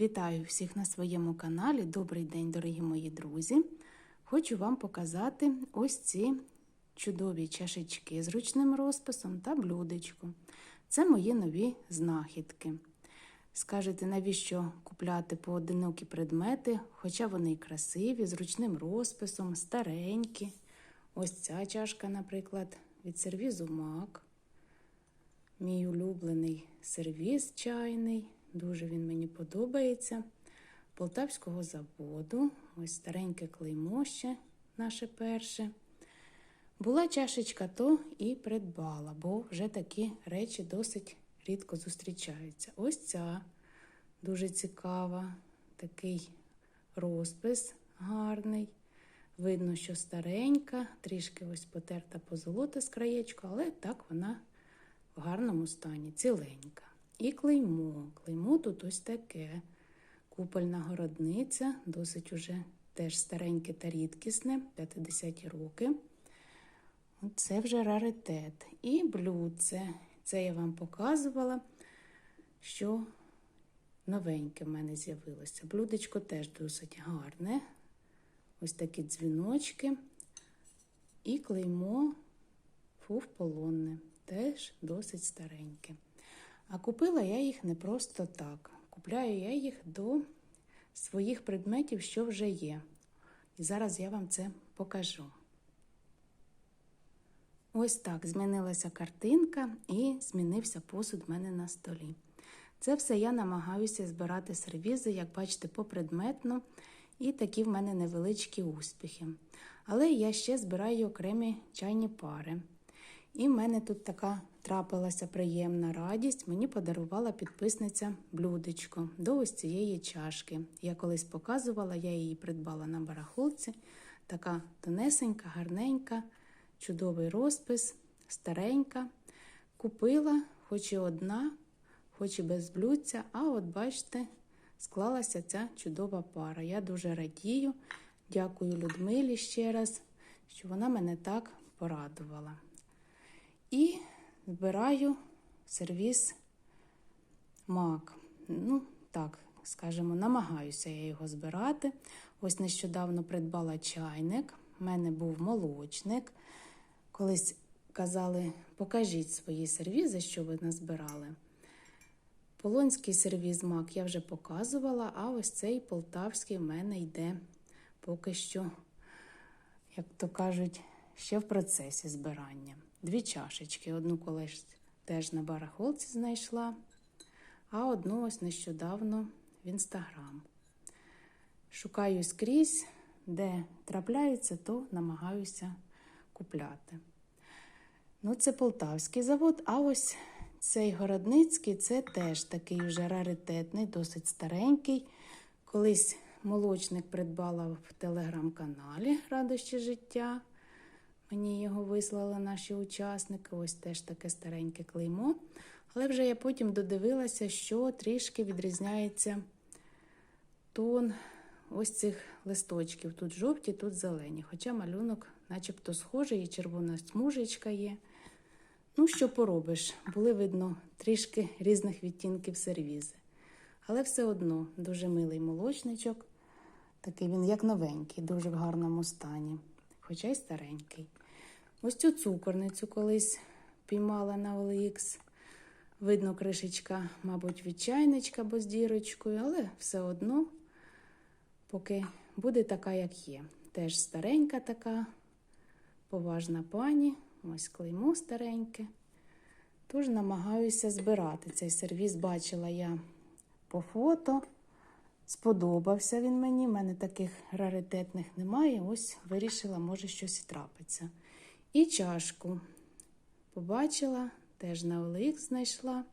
Вітаю всіх на своєму каналі. Добрий день, дорогі мої друзі! Хочу вам показати ось ці чудові чашечки з ручним розписом та блюдечко. Це мої нові знахідки. Скажете, навіщо купляти поодинокі предмети, хоча вони красиві, з ручним розписом, старенькі. Ось ця чашка, наприклад, від сервізу Мак. Мій улюблений сервіз чайний. Дуже він мені подобається. Полтавського заводу. Ось стареньке клеймо ще наше перше. Була чашечка, то і придбала, бо вже такі речі досить рідко зустрічаються. Ось ця дуже цікава, такий розпис гарний. Видно, що старенька, трішки ось потерта позолота з краєчку, але так вона в гарному стані, ціленька. І клеймо. Клеймо тут ось таке. Купольна городниця, досить уже теж стареньке та рідкісне, 50-ті роки. Це вже раритет. І блюдце. Це я вам показувала, що новеньке в мене з'явилося. Блюдечко теж досить гарне. Ось такі дзвіночки. І клеймо фуф полонне. Теж досить стареньке. А купила я їх не просто так. Купляю я їх до своїх предметів, що вже є. І зараз я вам це покажу. Ось так змінилася картинка і змінився посуд в мене на столі. Це все я намагаюся збирати сервізи, як бачите, попредметно, і такі в мене невеличкі успіхи. Але я ще збираю окремі чайні пари. І в мене тут така трапилася приємна радість. Мені подарувала підписниця блюдечко до ось цієї чашки. Я колись показувала, я її придбала на барахолці. Така тонесенька, гарненька, чудовий розпис, старенька. Купила, хоч і одна, хоч і без блюдця, а от бачите, склалася ця чудова пара. Я дуже радію. Дякую Людмилі ще раз, що вона мене так порадувала. І збираю сервіс мак. Ну, так, скажімо, намагаюся я його збирати. Ось нещодавно придбала чайник. У мене був молочник. Колись казали, покажіть свої сервізи, що ви назбирали. Полонський сервіз мак я вже показувала, а ось цей полтавський в мене йде поки що, як то кажуть, ще в процесі збирання. Дві чашечки. Одну колись теж на барахолці знайшла, а одну ось нещодавно в інстаграм. Шукаю скрізь, де трапляються, то намагаюся купляти. Ну, це полтавський завод, а ось цей городницький це теж такий вже раритетний, досить старенький. Колись молочник придбала в телеграм-каналі Радощі життя. Мені його вислали наші учасники, ось теж таке стареньке клеймо. Але вже я потім додивилася, що трішки відрізняється тон ось цих листочків. Тут жовті, тут зелені. Хоча малюнок начебто схожий, і червона смужечка є. Ну, що поробиш, були видно трішки різних відтінків сервізи. Але все одно дуже милий молочничок. Такий він, як новенький, дуже в гарному стані, хоча й старенький. Ось цю цукорницю колись піймала на OLX. Видно, кришечка, мабуть, від чайничка, бо з дірочкою, але все одно, поки буде така, як є. Теж старенька така, поважна пані, ось клеймо стареньке. Тож намагаюся збирати цей сервіс, бачила я по фото. Сподобався він мені, в мене таких раритетних немає. Ось вирішила, може, щось і трапиться. І чашку побачила, теж на OLX знайшла,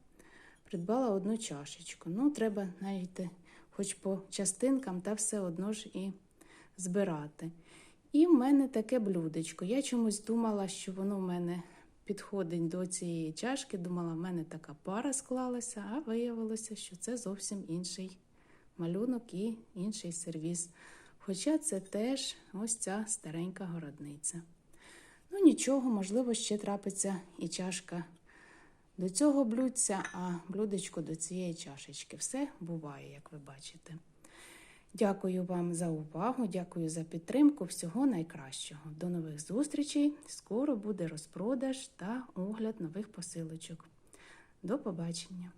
придбала одну чашечку. Ну, треба навіть хоч по частинкам, та все одно ж і збирати. І в мене таке блюдечко. Я чомусь думала, що воно в мене підходить до цієї чашки. Думала, в мене така пара склалася, а виявилося, що це зовсім інший малюнок і інший сервіс. Хоча це теж ось ця старенька городниця. Ну, нічого, можливо, ще трапиться і чашка до цього блюдця, а блюдечко до цієї чашечки. Все буває, як ви бачите. Дякую вам за увагу, дякую за підтримку. Всього найкращого. До нових зустрічей. Скоро буде розпродаж та огляд нових посилочок. До побачення!